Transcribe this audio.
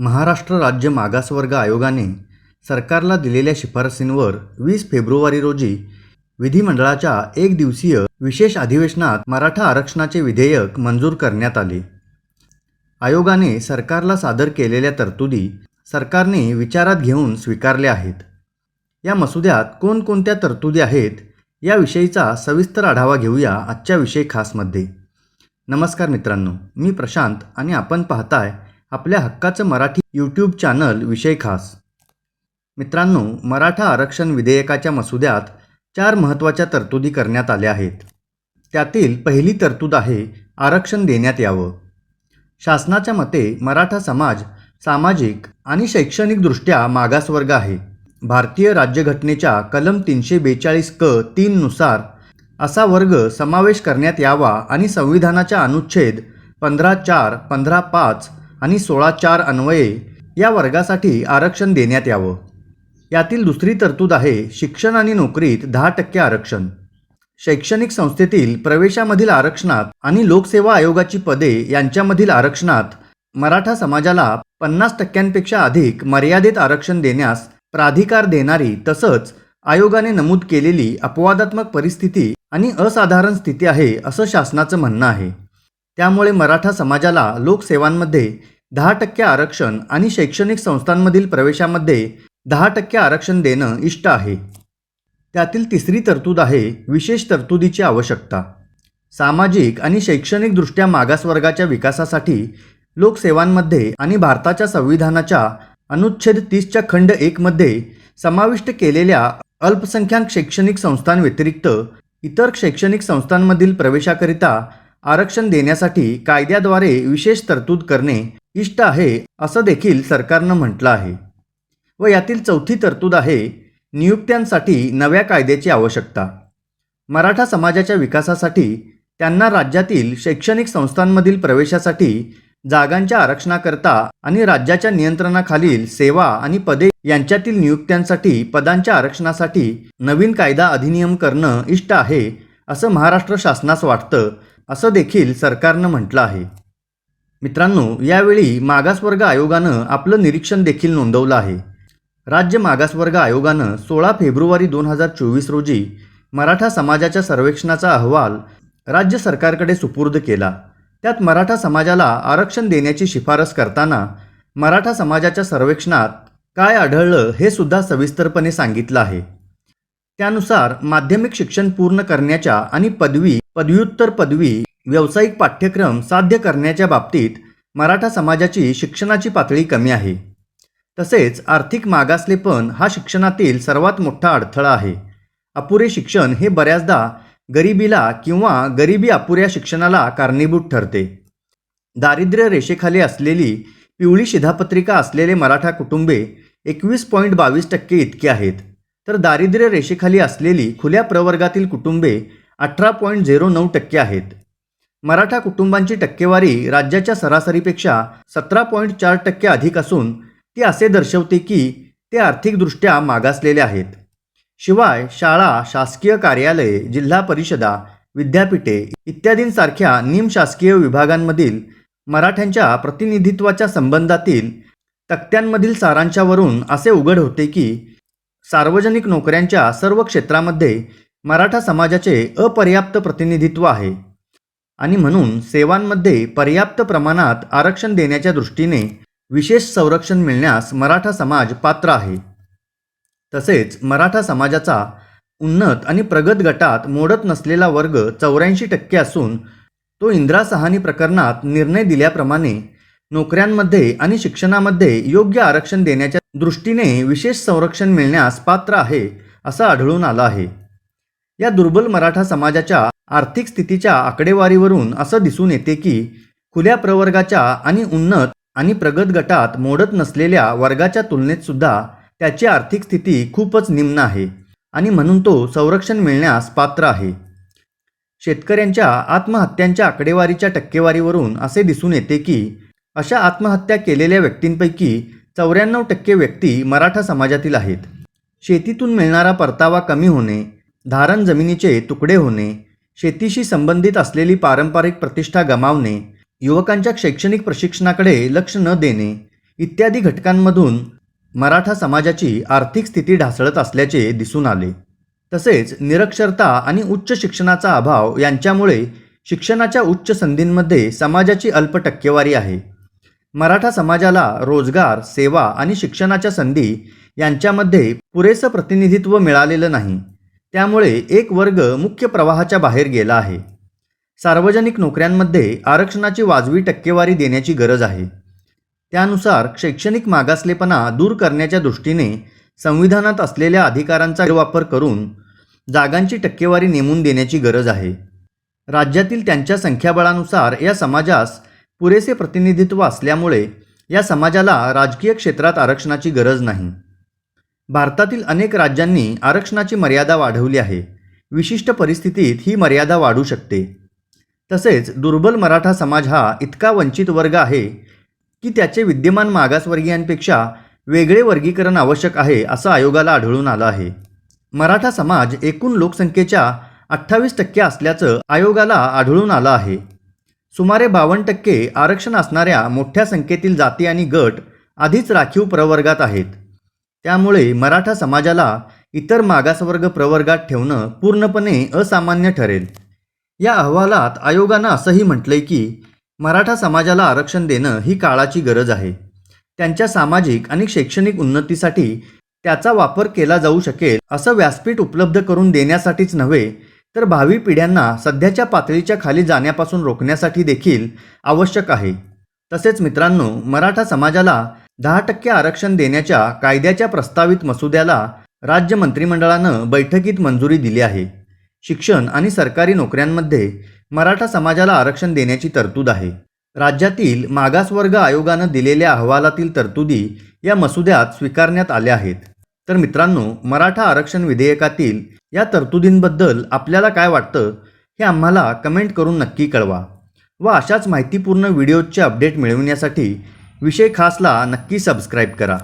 महाराष्ट्र राज्य मागासवर्ग आयोगाने सरकारला दिलेल्या शिफारसींवर वीस फेब्रुवारी रोजी विधिमंडळाच्या एक दिवसीय विशेष अधिवेशनात मराठा आरक्षणाचे विधेयक मंजूर करण्यात आले. आयोगाने सरकारला सादर केलेल्या तरतुदी सरकारने विचारात घेऊन स्वीकारल्या आहेत. या मसुद्यात कोणकोणत्या तरतुदी आहेत याविषयीचा सविस्तर आढावा घेऊया आजच्या विषय खासमध्ये. नमस्कार मित्रांनो मी प्रशांत आणि आपण पाहताय आपल्या हक्काचं मराठी यूट्यूब चॅनल विषय खास. मित्रांनो मराठा आरक्षण विधेयकाच्या मसुद्यात चार महत्त्वाच्या तरतुदी करण्यात आल्या आहेत. त्यातील पहिली तरतूद आहे आरक्षण देण्यात यावं. शासनाच्या मते मराठा समाज सामाजिक आणि शैक्षणिकदृष्ट्या मागासवर्ग आहे. भारतीय राज्यघटनेच्या कलम तीनशे बेचाळीस क तीननुसार असा वर्ग समावेश करण्यात यावा आणि संविधानाच्या अनुच्छेद पंधरा चार पंधरा पाच आणि सोळा चार अन्वये या वर्गासाठी आरक्षण देण्यात यावं. यातील दुसरी तरतूद आहे शिक्षण आणि नोकरीत दहा टक्के आरक्षण. शैक्षणिक संस्थेतील प्रवेशामधील आरक्षणात आणि लोकसेवा आयोगाची पदे यांच्यामधील आरक्षणात मराठा समाजाला पन्नास टक्क्यांपेक्षा अधिक मर्यादित आरक्षण देण्यास प्राधिकार देणारी तसंच आयोगाने नमूद केलेली अपवादात्मक परिस्थिती आणि असाधारण स्थिती आहे असं शासनाचं म्हणणं आहे. त्यामुळे मराठा समाजाला लोकसेवांमध्ये दहा टक्के आरक्षण आणि शैक्षणिक संस्थांमधील प्रवेशामध्ये दहा टक्के आरक्षण देणं इष्ट आहे. त्यातील तिसरी तरतूद आहे विशेष तरतुदीची आवश्यकता. सामाजिक आणि शैक्षणिकदृष्ट्या मागासवर्गाच्या विकासासाठी लोकसेवांमध्ये आणि भारताच्या संविधानाच्या अनुच्छेद तीसच्या खंड एकमध्ये समाविष्ट केलेल्या अल्पसंख्याक शैक्षणिक संस्थांव्यतिरिक्त इतर शैक्षणिक संस्थांमधील प्रवेशाकरिता आरक्षण देण्यासाठी कायद्याद्वारे विशेष तरतूद करणे इष्ट आहे असं देखील सरकारनं म्हटलं आहे. व यातील चौथी तरतूद आहे नियुक्त्यांसाठी नव्या कायद्याची आवश्यकता. मराठा समाजाच्या विकासासाठी त्यांना राज्यातील शैक्षणिक संस्थांमधील प्रवेशासाठी जागांच्या आरक्षणाकरता आणि राज्याच्या नियंत्रणाखालील सेवा आणि पदे यांच्यातील नियुक्त्यांसाठी पदांच्या आरक्षणासाठी नवीन कायदा अधिनियम करणं इष्ट आहे असं महाराष्ट्र शासनास वाटतं असं देखील सरकारनं म्हटलं आहे. मित्रांनो यावेळी मागासवर्ग आयोगानं आपलं निरीक्षण देखील नोंदवलं आहे. राज्य मागासवर्ग आयोगानं सोळा फेब्रुवारी दोन हजार चोवीस रोजी मराठा समाजाच्या सर्वेक्षणाचा अहवाल राज्य सरकारकडे सुपूर्द केला. त्यात मराठा समाजाला आरक्षण देण्याची शिफारस करताना मराठा समाजाच्या सर्वेक्षणात काय आढळलं हे सुद्धा सविस्तरपणे सांगितलं आहे. त्यानुसार माध्यमिक शिक्षण पूर्ण करण्याच्या आणि पदवी पदव्युत्तर पदवी व्यावसायिक पाठ्यक्रम साध्य करण्याच्या बाबतीत मराठा समाजाची शिक्षणाची पातळी कमी आहे. तसेच आर्थिक मागासलेपण हा शिक्षणातील सर्वात मोठा अडथळा आहे. अपुरे शिक्षण हे बऱ्याचदा गरिबीला किंवा गरिबी अपुऱ्या शिक्षणाला कारणीभूत ठरते. दारिद्र्य रेषेखाली असलेली पिवळी शिधापत्रिका असलेले मराठा कुटुंबे एकवीस पॉईंट बावीस टक्के इतके आहेत. तर दारिद्र्य रेषेखाली असलेली खुल्या प्रवर्गातील कुटुंबे अठरा पॉईंट झिरो नऊ टक्के आहेत. मराठा कुटुंबांची टक्केवारी राज्याच्या सरासरीपेक्षा सतरा पॉईंट चार टक्के अधिक असून ती असे दर्शवते की ते आर्थिकदृष्ट्या मागासलेले आहेत. शिवाय शाळा शासकीय कार्यालये जिल्हा परिषदा विद्यापीठे इत्यादींसारख्या निमशासकीय विभागांमधील मराठ्यांच्या प्रतिनिधित्वाच्या संबंधातील तक्त्यांमधील सारांशावरून असे उघड होते की सार्वजनिक नोकऱ्यांच्या सर्व क्षेत्रामध्ये मराठा समाजाचे अपर्याप्त प्रतिनिधित्व आहे. आणि म्हणून सेवांमध्ये पर्याप्त प्रमाणात आरक्षण देण्याच्या दृष्टीने विशेष संरक्षण मिळण्यास मराठा समाज पात्र आहे. तसेच मराठा समाजाचा उन्नत आणि प्रगत गटात मोडत नसलेला वर्ग चौऱ्याऐंशी टक्के असून तो इंद्रासहानी प्रकरणात निर्णय दिल्याप्रमाणे नोकऱ्यांमध्ये आणि शिक्षणामध्ये योग्य आरक्षण देण्याच्या दृष्टीने विशेष संरक्षण मिळण्यास पात्र आहे असं आढळून आलं आहे. या दुर्बल मराठा समाजाच्या आर्थिक स्थितीच्या आकडेवारीवरून असं दिसून येते की खुल्या प्रवर्गाच्या आणि उन्नत आणि प्रगत गटात मोडत नसलेल्या वर्गाच्या तुलनेत सुद्धा त्याची आर्थिक स्थिती खूपच निम्न आहे आणि म्हणून तो संरक्षण मिळण्यास पात्र आहे. शेतकऱ्यांच्या आत्महत्यांच्या आकडेवारीच्या टक्केवारीवरून असे दिसून येते की अशा आत्महत्या केलेल्या व्यक्तींपैकी चौऱ्याण्णव टक्के व्यक्ती मराठा समाजातील आहेत. शेतीतून मिळणारा परतावा कमी होणे धारण जमिनीचे तुकडे होणे शेतीशी संबंधित असलेली पारंपरिक प्रतिष्ठा गमावणे युवकांच्या शैक्षणिक प्रशिक्षणाकडे लक्ष न देणे इत्यादी घटकांमधून मराठा समाजाची आर्थिक स्थिती ढासळत असल्याचे दिसून आले. तसेच निरक्षरता आणि उच्च शिक्षणाचा अभाव यांच्यामुळे शिक्षणाच्या उच्च संधींमध्ये समाजाची अल्प टक्केवारी आहे. मराठा समाजाला रोजगार सेवा आणि शिक्षणाच्या संधी यांच्यामध्ये पुरेसं प्रतिनिधित्व मिळालेलं नाही. त्यामुळे एक वर्ग मुख्य प्रवाहाच्या बाहेर गेला आहे. सार्वजनिक नोकऱ्यांमध्ये आरक्षणाची वाजवी टक्केवारी देण्याची गरज आहे. त्यानुसार शैक्षणिक मागासलेपणा दूर करण्याच्या दृष्टीने संविधानात असलेल्या अधिकारांचा वापर करून जागांची टक्केवारी नेमून देण्याची गरज आहे. राज्यातील त्यांच्या संख्याबळानुसार या समाजास पुरेसे प्रतिनिधित्व असल्यामुळे या समाजाला राजकीय क्षेत्रात आरक्षणाची गरज नाही. भारतातील अनेक राज्यांनी आरक्षणाची मर्यादा वाढवली आहे. विशिष्ट परिस्थितीत ही मर्यादा वाढू शकते. तसेच दुर्बल मराठा समाज हा इतका वंचित वर्ग आहे की त्याचे विद्यमान मागासवर्गीयांपेक्षा वेगळे वर्गीकरण आवश्यक आहे असं आयोगाला आढळून आलं आहे. मराठा समाज एकूण लोकसंख्येच्या अठ्ठावीस टक्के असल्याचं आयोगाला आढळून आलं आहे. सुमारे बावन्न टक्के आरक्षण असणाऱ्या मोठ्या संख्येतील जाती आणि गट आधीच राखीव प्रवर्गात आहेत. त्यामुळे मराठा समाजाला इतर मागासवर्ग प्रवर्गात ठेवणं पूर्णपणे असामान्य ठरेल. या अहवालात आयोगानं असंही म्हटलंय की मराठा समाजाला आरक्षण देणं ही काळाची गरज आहे. त्यांच्या सामाजिक आणि शैक्षणिक उन्नतीसाठी त्याचा वापर केला जाऊ शकेल असं व्यासपीठ उपलब्ध करून देण्यासाठीच नव्हे तर भावी पिढ्यांना सध्याच्या पातळीच्या खाली जाण्यापासून रोखण्यासाठी देखील आवश्यक आहे. तसेच मित्रांनो मराठा समाजाला दहा टक्के आरक्षण देण्याच्या कायद्याच्या प्रस्तावित मसुद्याला राज्य मंत्रिमंडळानं बैठकीत मंजुरी दिली आहे. शिक्षण आणि सरकारी नोकऱ्यांमध्ये मराठा समाजाला आरक्षण देण्याची तरतूद आहे. राज्यातील मागासवर्ग आयोगानं दिलेल्या अहवालातील तरतुदी या मसुद्यात स्वीकारण्यात आल्या आहेत. तर मित्रांनो मराठा आरक्षण विधेयकातील या तरतुदींबद्दल आपल्याला काय वाटतं हे आम्हाला कमेंट करून नक्की कळवा. व अशाच माहितीपूर्ण व्हिडिओजचे अपडेट मिळवण्यासाठी विषय खासला नक्की सबस्क्राईब करा.